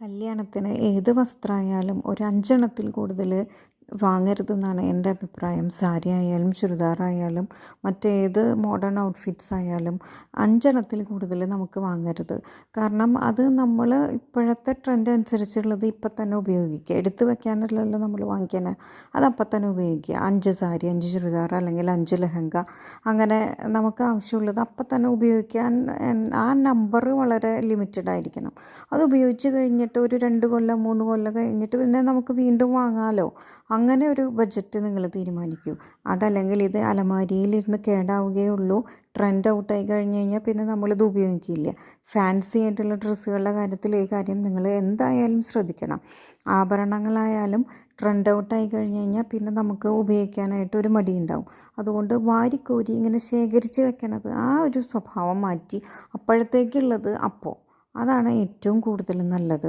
കല്യാണത്തിന് ഏത് വസ്ത്രമായാലും ഒരു അഞ്ചെണ്ണത്തിൽ കൂടുതൽ വാങ്ങരുതെന്നാണ് എന്റെ അഭിപ്രായം. സാരി ആയാലും ചുരിദാറായാലും മറ്റേത് മോഡേൺ ഔട്ട്ഫിറ്റ്സ് ആയാലും അഞ്ചെണ്ണത്തിൽ കൂടുതൽ നമുക്ക് വാങ്ങരുത്. കാരണം അത് നമ്മൾ ഇപ്പോഴത്തെ ട്രെൻഡ് അനുസരിച്ചുള്ളത് ഇപ്പം തന്നെ ഉപയോഗിക്കുക. എടുത്തു വെക്കാനല്ലല്ലോ നമ്മൾ വാങ്ങിക്കാൻ അത് അപ്പം തന്നെ ഉപയോഗിക്കുക. അഞ്ച് സാരി അഞ്ച് ചുരിദാർ അല്ലെങ്കിൽ അഞ്ച് ലെഹങ്ക അങ്ങനെ നമുക്ക് ആവശ്യമുള്ളത് അപ്പം തന്നെ ഉപയോഗിക്കാൻ ആ നമ്പർ വളരെ ലിമിറ്റഡ് ആയിരിക്കണം. അത് ഉപയോഗിച്ച് കഴിഞ്ഞിട്ട് ഒരു രണ്ട് കൊല്ലം മൂന്ന് കൊല്ലം കഴിഞ്ഞിട്ട് പിന്നെ നമുക്ക് വീണ്ടും വാങ്ങാമല്ലോ അങ്ങനെ ഒരു ബഡ്ജറ്റ് നിങ്ങൾ തീരുമാനിക്കൂ. അതല്ലെങ്കിൽ ഇത് അലമാരിയിലിരുന്ന് കേടാവുകയുള്ളൂ ട്രെൻഡ് ഔട്ടായി കഴിഞ്ഞ് കഴിഞ്ഞാൽ പിന്നെ നമ്മളിത് ഉപയോഗിക്കില്ല. ഫാൻസി ആയിട്ടുള്ള ഡ്രസ്സുകളുടെ കാര്യത്തിൽ ഈ കാര്യം നിങ്ങൾ എന്തായാലും ശ്രദ്ധിക്കണം. ആഭരണങ്ങളായാലും ട്രെൻഡ് ഔട്ടായി കഴിഞ്ഞ് കഴിഞ്ഞാൽ പിന്നെ നമുക്ക് ഉപയോഗിക്കാനായിട്ട് ഒരു മടി ഉണ്ടാവും. അതുകൊണ്ട് വാരിക്കോരി ഇങ്ങനെ ശേഖരിച്ച് വെക്കണത് ആ ഒരു സ്വഭാവം മാറ്റി അപ്പോഴത്തേക്കുള്ളത് അപ്പോൾ അതാണ് ഏറ്റവും കൂടുതൽ നല്ലത്.